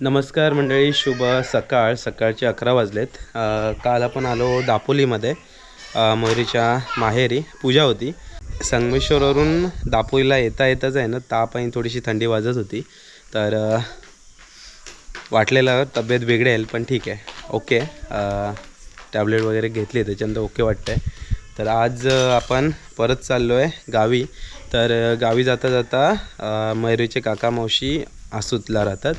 नमस्कार मंडळी शुभ सकाळ. सकाळचे अकरा वाजलेत. काल आपण आलो दापोलीमध्ये. अ, मयुरीच्या माहेरी पूजा होती. संगमेश्वरवरून दापोलीला येता येताच आहे ना ताप आणि थोडीशी थंडी वाजत होती. तर वाटलेलं तब्येत बिघडेल पण ठीक आहे. ओके. टॅबलेट वगैरे घेतली त्याच्यानंतर ओके वाटतं आहे तर आज आपण परत चाललो आहे गावी. तर गावी जाता जाता मयुरीचे काका मावशी आसूतला राहतात.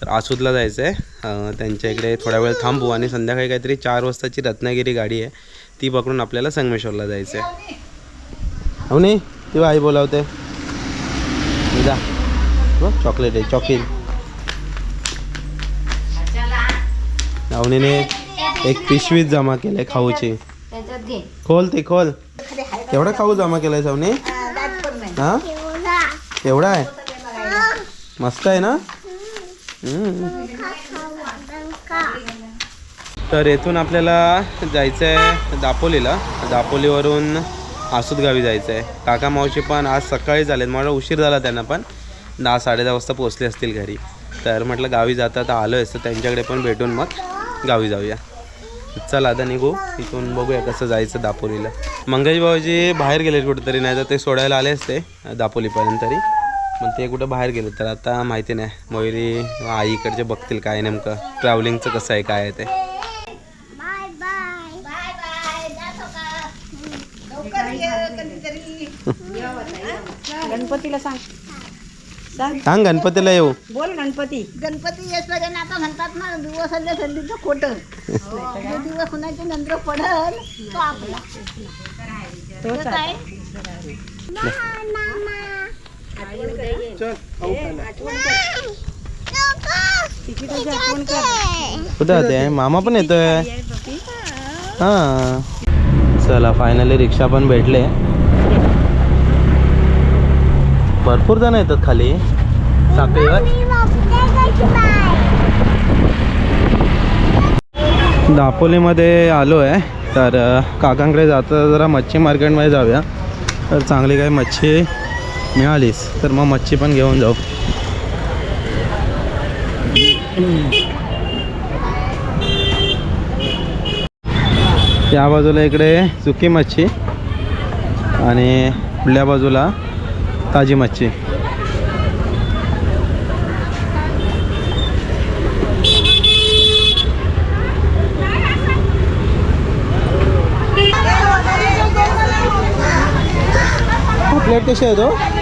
तर आसूतला जायचं आहे त्यांच्या इकडे थोड्या वेळ थांबू आणि संध्याकाळी काहीतरी चार वाजताची रत्नागिरी गाडी आहे. ती पकडून आपल्याला संगमेश्वरला जायचं आहे हो नाही तेव्हा आई बोलावते. जा. चॉकलेट आहे चॉकील अवनीने एक पिशवीत जमा केलंय खाऊची. खोल ते खोल. एवढा खाऊ जमा केलाय सावनी हा एवढा आहे? मस्त आहे ना? तर येथून आपल्याला जायचं आहे दापोलीला. दापोलीवरून आसूदगावी जायचं आहे काका मावशी पण आज सकाळी झालेत. मला उशीर झाला त्यांना पण. दहा साडे दहा वाजता पोचले असतील घरी. तर म्हटलं गावी जाता आता आलो आहे तर त्यांच्याकडे पण भेटून मग गावी जाऊया. चला आता निघू. इथून बघूया कसं जायचं दापोलीला. मंगेश भाऊजी बाहेर गेले कुठेतरी. नाही तर ते सोडायला आले असते दापोलीपर्यंत तरी. पण ते कुठं बाहेर गेले तर आता माहिती नाही. मयुरी आईकडचे बघतील काय नेमकं. ट्रॅव्हलिंगचं कसं आहे काय आहे ते. बाय बाय बाय बाय जातो का? गणपतीला सांग. सांग. सांग गणपतीला येऊ. बोल गणपती. गणपती येसपर्यंत आता म्हणतात ना दिवस आले थंडीचं खोटं. जो दिवस कुणाचे नंतर पडल तो आपला तोच तर आहे. काय तिकीटाची आठवण कर कुठं होते मामा पण येतोय. हां. चला फायनली रिक्षा पण भेटले. भरपूर जण येतात खाली. साखळीवर दापोलीमध्ये आलो आहे तर काकांकडे जाता जरा मच्छी मार्केटमध्ये जाऊया. तर चांगली काही मच्छी मिळालीस तर मग मच्छी पण घेऊन जाऊ. या बाजूला इकडे सुकी मच्छी आणि पुढल्या बाजूला ताजी मच्छी. प्लेट कशी आहे तो?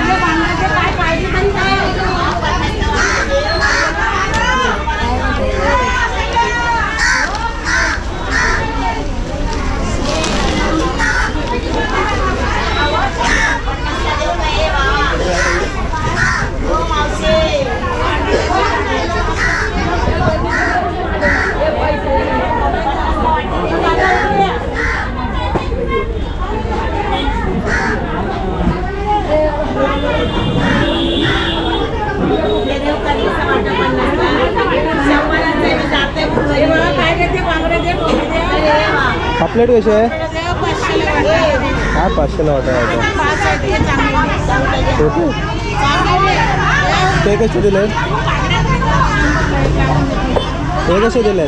पापलेट कसे आहे? काय पाचशेला वाटा होतं ते कसे दिले ते कसे दिले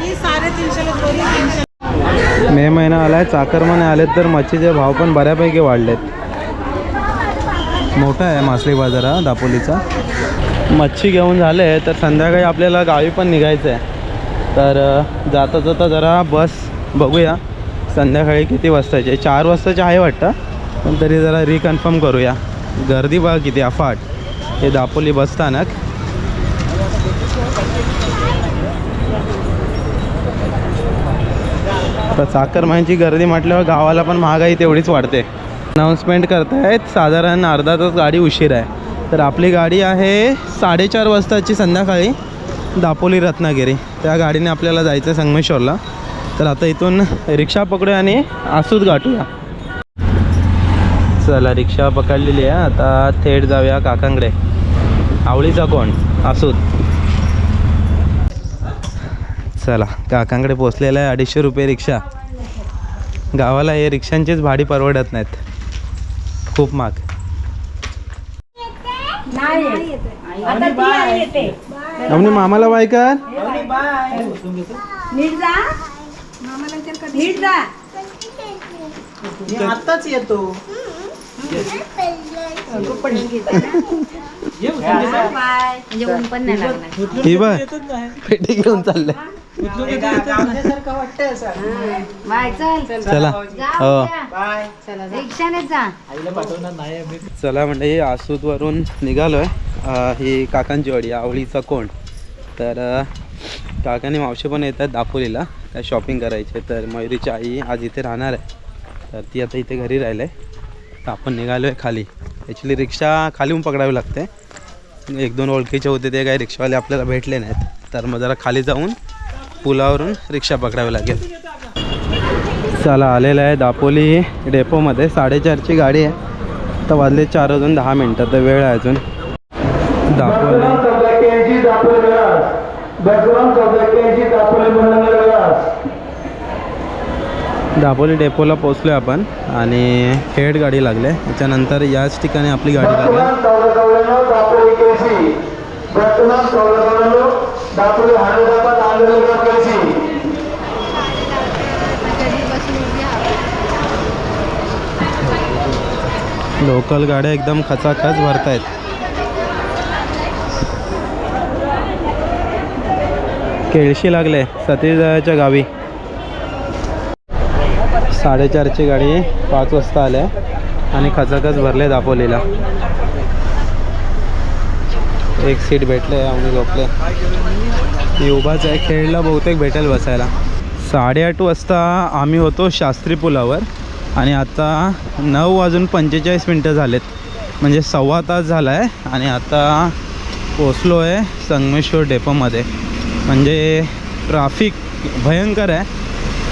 मे महिना आलाय चाकरमाने आलेत तर मच्छीचे भाव पण बऱ्यापैकी वाढलेत. मोठा आहे मासळी बाजार हा दापोलीचा. मच्छी घेऊन झाले तर संध्याकाळी आपल्याला गावी पण निघायचं आहे तर जाता जाता जरा बस बघूया. संध्याकाळी किती वाजताचे चार वाजताचे आहे वाटतं. पण तरी जरा रिकन्फर्म करूया. गर्दी बघा किती अफाट. हे दापोली बसस्थानक आता गर्दी म्हटल्यावर गावाला पण महागाई तेवढीच वाढते. अनाऊन्समेंट करतायत साधारण अर्धा तास गाडी उशीर आहे. तर आपली गाडी आहे साडेचार वाजताची संध्याकाळी दापोली रत्नागिरी. त्या गाडीने आपल्याला जायचं आहे संगमेश्वरला. तर आता इथून रिक्षा पकडूया आणि आसूत गाठूया. चला रिक्षा पकडलेली आहे. आता थेट जाऊया काकांकडे. आवळीचा कोण? आसूत. चला काकांकडे पोचलेला आहे अडीचशे रुपये रिक्षा. गावाला हे रिक्षांचीच भाडी परवडत नाहीत. खूप अवनी मामाला बाय कर. नीट जा आताच येतो. बाय. म्हणजे ऊन पण नाही लागणार. ही बघ पेटी घेऊन चाललंय बाय चल. चला हो. बाय. रिक्षाने जा. आईला पाठवणार नाही आम्ही. चला म्हणजे आसूतवरून निघालोय. अं, ही काकांची वाडी आवळीचा कोण तर अं, काकांनी मावशी पण येतात दापोलीला काय शॉपिंग करायचे तर मयुरीची आई आज इथे राहणार आहे. तर ती आता इथे घरी राहिलं आहे. तर आपण निघालो आहे खाली. ॲक्च्युली रिक्षा खालीहून पकडावी लागते. एक दोन ओळखीचे होते ते काही रिक्षावाले आपल्याला भेटले नाहीत. तर मग जरा खाली जाऊन पुलावरून रिक्षा पकडावी लागेल. चला आलेलं आहे दापोली डेपोमध्ये. साडेचारची गाडी आहे. तर वाजले चार वाजून दहा मिनटं. तर वेळ आहे अजून. दापोली. दापोली डेपोला पोचलो आपण आणि हेड गाडी लागले. त्याच्यानंतर याच ठिकाणी आपली गाडी लागली. लोकल गाड्या एकदम खचाखच भरतायत. केळशी लागले सतीजाच्या गावी. साडेचारची गाडी पाच वाजता आल्या आणि खचाखच भरले दापोलीला. एक सीट भेटले आम्ही झोपले. ती उभाच आहे खेळला बहुतेक भेटेल बसायला. साडेआठ वाजता आम्ही होतो शास्त्री पुलावर. आणि आता नऊ वाजून पंचेचाळीस मिनटं झालेत. म्हणजे सव्वा तास झाला आहे आणि आता पोचलो आहे संगमेश्वर डेपोमध्ये. म्हणजे ट्राफिक भयंकर आहे.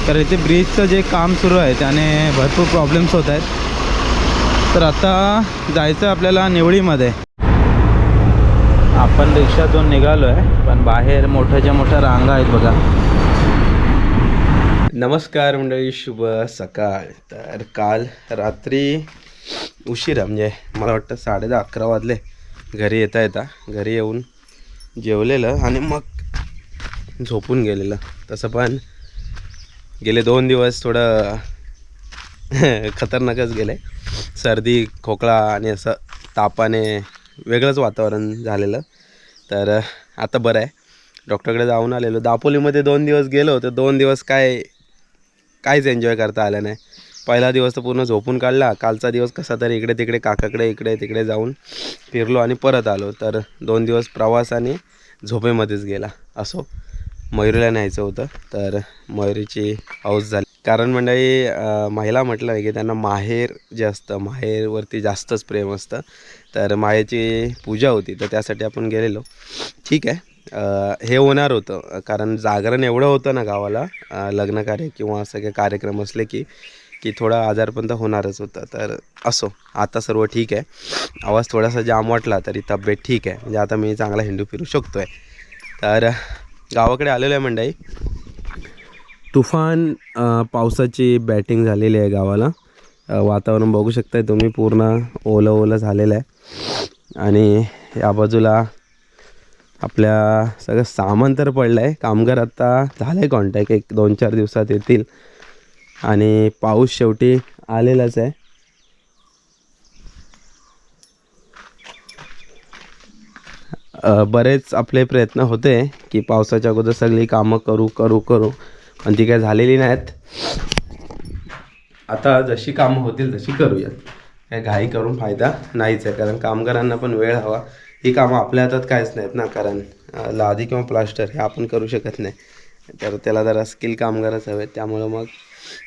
तर इथे ब्रिजचं जे काम सुरू आहे त्याने भरपूर प्रॉब्लेम्स होत आहेत. तर आता जायचं आहे आपल्याला निवळीमध्ये आपण रिक्षातून निघालो आहे पण बाहेर मोठ्याच्या मोठ्या रांगा आहेत बघा. नमस्कार मंडळी शुभ सकाळ. तर काल रात्री उशिरा म्हणजे मला वाटतं साडे दहा अकरा वाजले. घरी येता येता घरी येऊन जेवलेलं आणि मग झोपून गेलेलं. तसं पण गेले दोन दिवस थोडं खतरनाकच गेले. सर्दी खोकळा आणि असं तापाने वेगळंच वातावरण झालेलं. तर आता बरं आहे. डॉक्टरकडे जाऊन आलेलो. दापोलीमध्ये दोन दिवस गेलो तर दोन दिवस काय काहीच एन्जॉय करता आलं नाही. पहिला दिवस तर पूर्ण झोपून काढला. कालचा दिवस कसा तरी इकडे तिकडे काकाकडे इकडे तिकडे जाऊन फिरलो आणि परत आलो. तर दोन दिवस प्रवास आणि झोपेमध्येच गेला. असो. मयुरीला न्यायचं होतं. तर मयुरीची हौस झाली. कारण मंडळी महिला म्हटलं की त्यांना माहेर जे असतं माहेरवरती जास्तच प्रेम असतं. तर माहेरची पूजा होती तर त्यासाठी आपण गेलेलो. ठीक आहे. हे होणार होतं. कारण जागरण एवढं होतं ना गावाला लग्नकार्य किंवा असं काही कार्यक्रम असले की की थोडा आजारपण तर होणारच होता. तर असो आता सर्व ठीक आहे. आवाज थोडासा जाम वाटला तरी तब्येत ठीक आहे. म्हणजे आता मी चांगला हिंडू फिरू शकतो आहे तर गावाकडे आलेलो आहे मंडळी. तुफान पावसाची बॅटिंग झालेली आहे गावाला. वातावरण बघू शकताय तुम्ही पूर्ण ओलं ओलं झालेलं आहे. आणि या बाजूला आपल्या सगळं सामान तर पडलं आहे कामगार आत्ता झालं आहे कॉन्टॅक्ट एक दोन चार दिवसात येतील. आणि पाऊस शेवटी आलेलाच आहे. बरेच आपले प्रयत्न होते की पावसाच्या अगोदर सगळी कामं करू करू करू. पण ती काय झालेली नाहीत. आता जशी कामं होतील तशी करूयात. काय घाई करून फायदा नाहीच आहे कारण कामगारांना पण वेळ हवा. ही कामं आपल्या हातात काहीच नाहीत ना कारण लादी किंवा प्लास्टर हे आपण करू शकत नाही. तर त्याला जरा स्किल कामगारच हवेत त्यामुळं मग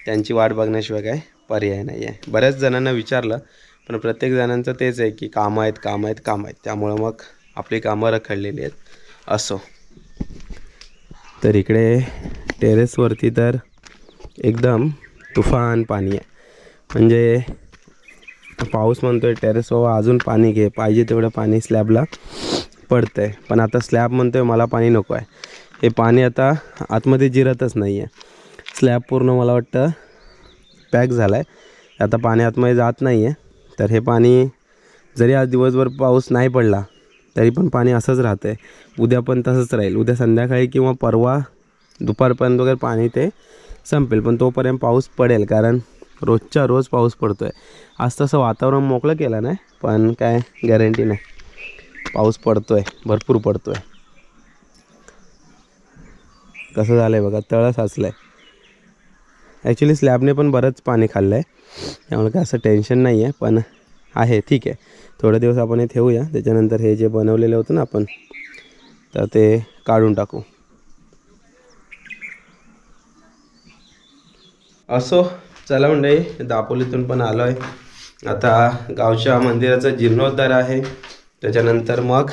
त्यांची वाट बघण्याशिवाय काय पर्याय नाही आहे बऱ्याच जणांना विचारलं पण प्रत्येक जणांचं तेच आहे की कामं आहेत कामं आहेत कामं आहेत. त्यामुळं मग आपली कामं रखडलेली आहेत. असो. तर इकडे टेरेसवरती तर एकदम तुफान पाणी आहे. म्हणजे पाऊस म्हणतोय आहे टेरेसवर अजून पाणी घे. पाहिजे तेवढं पाणी स्लॅबला पडतं आहे पण आता स्लॅब म्हणतोय मला पाणी नको आहे. हे पाणी आता आतमध्ये जिरतच नाही आहे स्लॅब पूर्ण मला वाटतं पॅक झाला आहे आता पाणी आतमध्ये जात नाही आहे तर हे पाणी जरी आज दिवसभर पाऊस नाही पडला तरी पण पाणी असंच राहतं आहे उद्या पण तसंच राहील. उद्या संध्याकाळी किंवा परवा दुपारपर्यंत वगैरे पाणी ते संपेल. पण तोपर्यंत पाऊस पडेल कारण रोजच्या रोज पाऊस पडतो आहे आज तसं वातावरण मोकळं केलं नाही पण काय गॅरंटी नाही. पाऊस पडतो आहे भरपूर पडतो आहे कसं झालं आहे बघा तळं साचलं आहे ॲक्च्युली स्लॅबने पण बरंच पाणी खाल्लं आहे त्यामुळे काय असं टेन्शन नाही आहे पण आहे ठीक आहे. थोडे दिवस आपण हे ठेवूया. त्याच्यानंतर हे जे बनवलेलं होतं ना आपण तर ते काढून टाकू. असो चला मंडळी दापोलीतून पण आलो आहे आता गावच्या मंदिराचा जीर्णोद्धार आहे. त्याच्यानंतर मग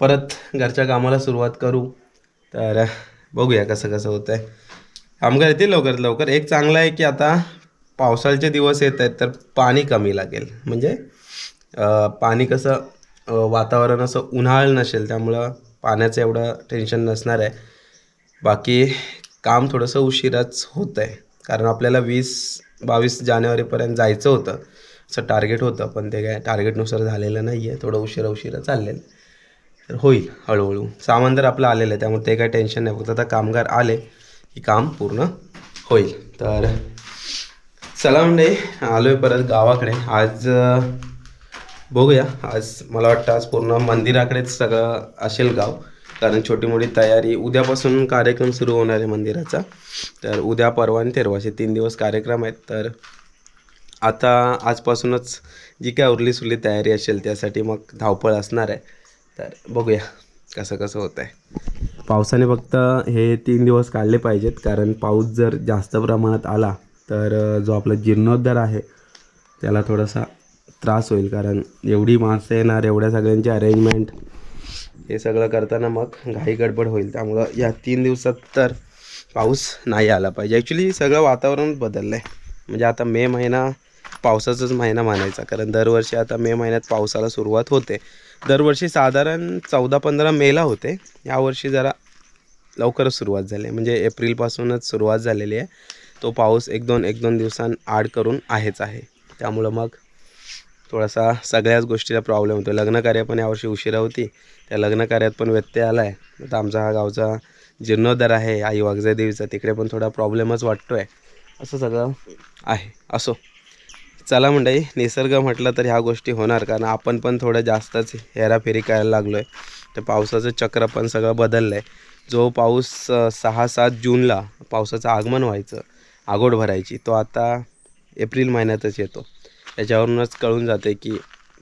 परत घरच्या कामाला सुरुवात करू. तर बघूया कसं कसं होतं आहे कामगार येतील लवकरात लवकर. एक चांगलं आहे की आता पावसाळ्याचे दिवस येत आहेत तर पाणी कमी लागेल. म्हणजे पाणी कसं वातावरण असं उन्हाळ नसेल त्यामुळं पाण्याचं एवढं टेन्शन नसणार आहे. बाकी काम थोडंसं उशिराच होतं आहे कारण आपल्याला वीस बावीस जानेवारीपर्यंत जायचं होतं. असं टार्गेट होतं पण ते काय टार्गेटनुसार झालेलं नाही आहे थोडं उशिरा उशिरा चाललेलं. तर होईल हळूहळू. सामान तर आपलं आलेलं आहे त्यामुळे ते काय टेन्शन नाही. फक्त आता कामगार आले की काम पूर्ण होईल. तर चला म्हणजे आलो आहे परत गावाकडे. आज बघूया. आज मला वाटतं आज पूर्ण मंदिराकडेच सगळं असेल गाव. कारण छोटी मोठी तयारी उद्यापासून कार्यक्रम सुरू होणार आहे मंदिराचा. तर उद्या परवा आणि तेरवा असे तीन दिवस कार्यक्रम आहेत. तर आता आजपासूनच जी काय उरली सुरली तयारी असेल त्यासाठी मग धावपळ असणार आहे. तर बघूया कसं कसं होतं आहे. पावसाने फक्त हे तीन दिवस काढले पाहिजेत. कारण पाऊस जर जास्त प्रमाणात आला तर जो आपला जीर्णोद्धार आहे त्याला थोडासा त्रास होईल. कारण एवढी माणसं येणार एवढ्या सगळ्यांची अरेंजमेंट हे सगळं करताना मग घाई गडबड होईल. त्यामुळं या तीन दिवसात तर पाऊस नाही आला पाहिजे. ॲक्च्युली सगळं वातावरण बदललं आहे म्हणजे आता मे महिना पावसाचाच महिना मानायचा. कारण दरवर्षी आता मे महिन्यात पावसाला सुरुवात होते. दरवर्षी साधारण चौदा पंधरा मेला होते. यावर्षी जरा लवकरच सुरुवात झाली आहे. म्हणजे एप्रिलपासूनच सुरुवात झालेली आहे. तो पाऊस एक दोन एक दोन दिवसां आड करून आहेच आहे. त्यामुळं मग थोडासा सगळ्याच गोष्टीला प्रॉब्लेम होतो लग्नकार्य पण यावर्षी उशिरा होती. त्या लग्नकार्यात पण व्यत्यय आला आहे आता आमचा हा गावचा जीर्णोद्धार आहे आई वागजा देवीचा तिकडे पण थोडा प्रॉब्लेमच वाटतो आहे असं सगळं आहे. असो. चला मंडळी निसर्ग म्हटलं तर ह्या गोष्टी होणार. कारण आपण पण थोडं जास्तच हेराफेरी करायला लागलो आहे तर पावसाचं चक्र पण सगळं बदललं आहे जो पाऊस सहा सात जूनला पावसाचं आगमन व्हायचं आगोड भरायची. तो आता एप्रिल महिन्यातच येतो. त्याच्यावरूनच कळून जाते की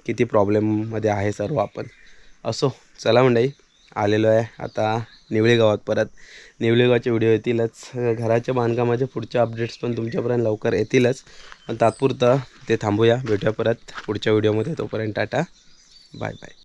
किती प्रॉब्लेममध्ये आहे सर्व आपण. असो चला मंडई आलेलो आहे आता निवळी गावात परत. निवळी गावाचे व्हिडिओ येतीलच. घराच्या बांधकामाचे पुढचे अपडेट्स पण तुमच्यापर्यंत लवकर येतीलच. पण तात्पुरतं ते थांबूया. भेटूया परत पुढच्या व्हिडिओमध्ये तोपर्यंत टाटा. Bye bye